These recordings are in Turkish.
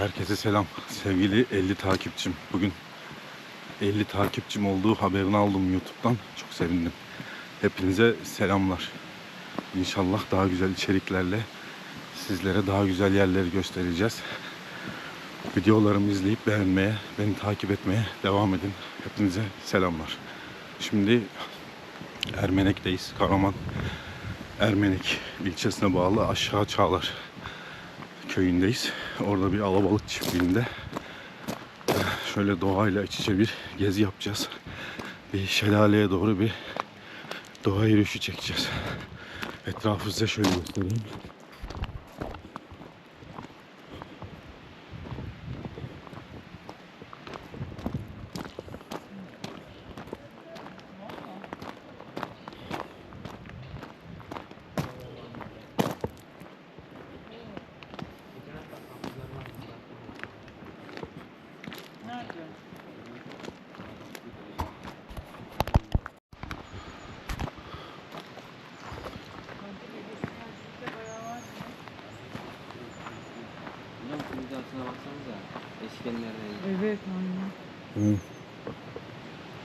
Herkese selam. Sevgili 50 takipçim. Bugün 50 takipçim olduğu haberini aldım YouTube'dan. Çok sevindim. Hepinize selamlar. İnşallah daha güzel içeriklerle sizlere daha güzel yerleri göstereceğiz. Videolarımı izleyip beğenmeye, beni takip etmeye devam edin. Hepinize selamlar. Şimdi Ermenek'teyiz. Karaman Ermenek ilçesine bağlı Aşağı Çağlar köyündeyiz. Orada bir alabalık çiftliğinde şöyle doğayla iç içe bir gezi yapacağız. Bir şelaleye doğru bir doğa yürüyüşü çekeceğiz. Etrafı size şöyle göstereyim. Baksanıza. Eşkenlerden. Evet aynen. Hı.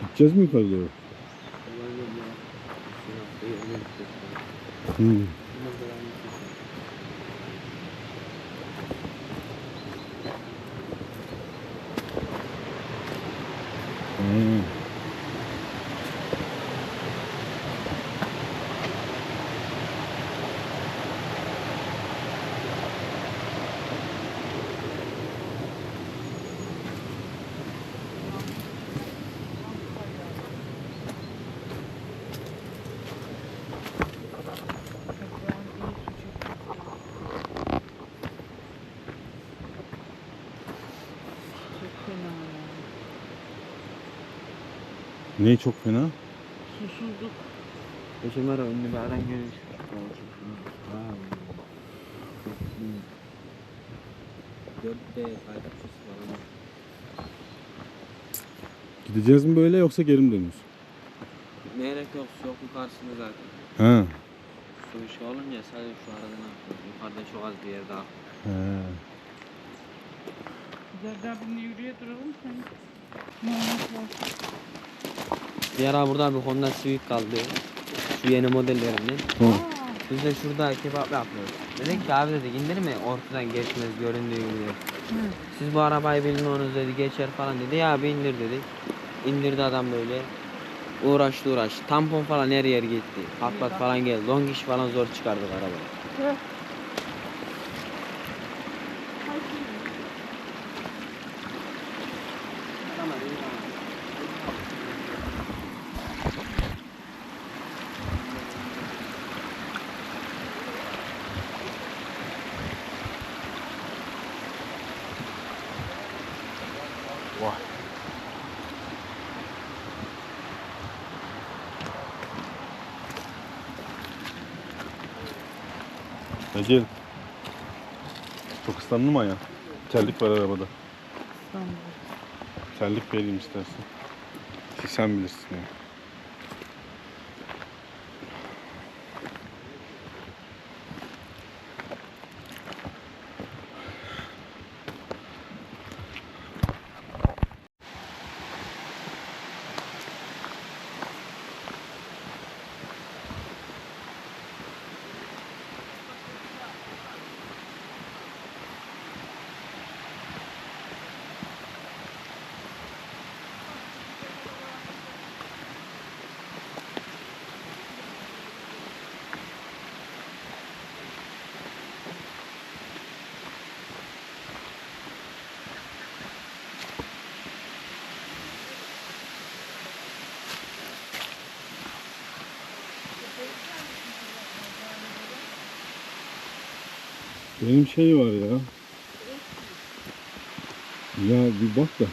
Gideceğiz mi yukarı doğru? Hı. Hı. Ne çok fena? Susuzluk. Geçen ara ünlü bir adam falan. Gideceğiz mi böyle yoksa geri mi dönüyoruz? Ne gerek yok, su yok yukarısında zaten. Ha. Su işi olunca sadece şu aradan akıyor. Yukarıda çok az bir yer daha. He. Güzel bir yürüye duralım sen. Mehmet var. Bir ara burada bir Honda Civic kaldı. Şu yeni modellerinden. Aa, Biz de şurada kebap yapıyoruz. Dedik ki abi dedik indirme ortadan geçmez göründüğü gibi. hı. Siz bu arabayı bilmiyorsunuz dedi geçer falan dedi. Ya abi indir dedik. İndirdi adam böyle. Uğraştı uğraştı. Tampon falan her yer gitti. Patlat falan geldi. Long iş falan zor çıkardık arabayı. Heh. Ecel. Çok ıslandın mı ayağın? Terlik var arabada. İstanbul. Terlik vereyim istersen. Sen bilirsin ya. Benim şey var ya. Ya bir bak da.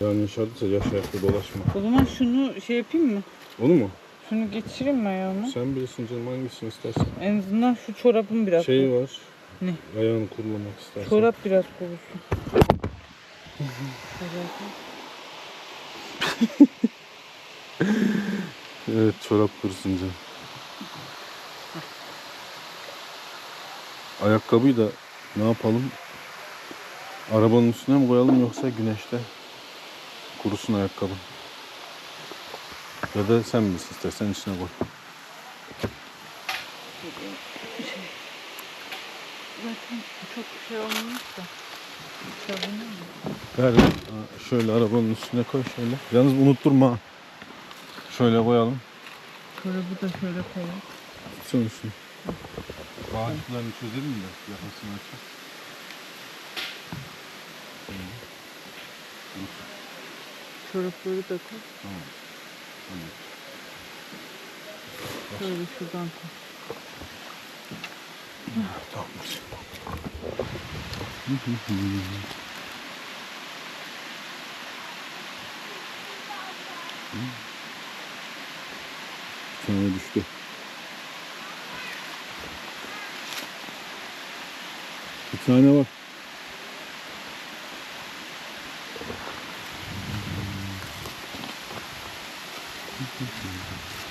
Yani yaşardıysa yaş ayakta dolaşma. O zaman şunu şey yapayım mı? Onu mu? Şunu geçireyim mi ayağıma? Sen bilirsin canım hangisini istersen. En azından şu çorabım biraz. Şey var. Ne? Ayağını kurulamak istersen. Çorap biraz kurusun. Evet çorap kurusunca. Ayakkabıyı da ne yapalım? Arabanın üstüne mi koyalım yoksa güneşte kurusun ayakkabı. Ya da sen bilirsin istersen içine koy. Zaten çok şey olmamış da. Ver, şöyle arabanın üstüne koy şöyle. Yalnız unutturma. Şöyle koyalım. Şöyle bu da şöyle koyalım. Sönsün. Bağışlarını çözelim de yakasını açıp. Çorapları da koy. Tamam. Tamam. Şöyle şuradan koy. Tamamdır. Bir tane düştü. Bir tane var. Evet, bu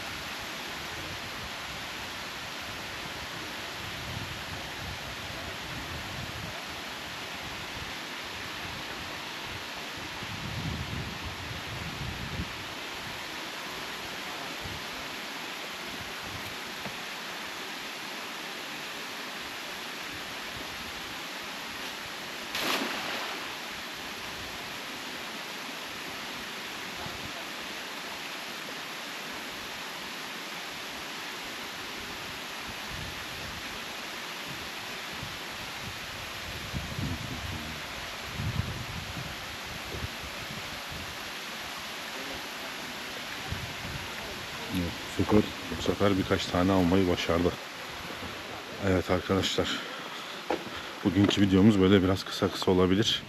sefer, bu sefer birkaç tane almayı başardı. Evet arkadaşlar. Bugünkü videomuz böyle biraz kısa kısa olabilir.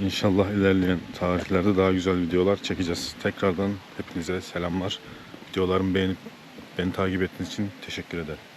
İnşallah ilerleyen tarihlerde daha güzel videolar çekeceğiz. Tekrardan hepinize selamlar. Videolarımı beğenip beni takip ettiğiniz için teşekkür ederim.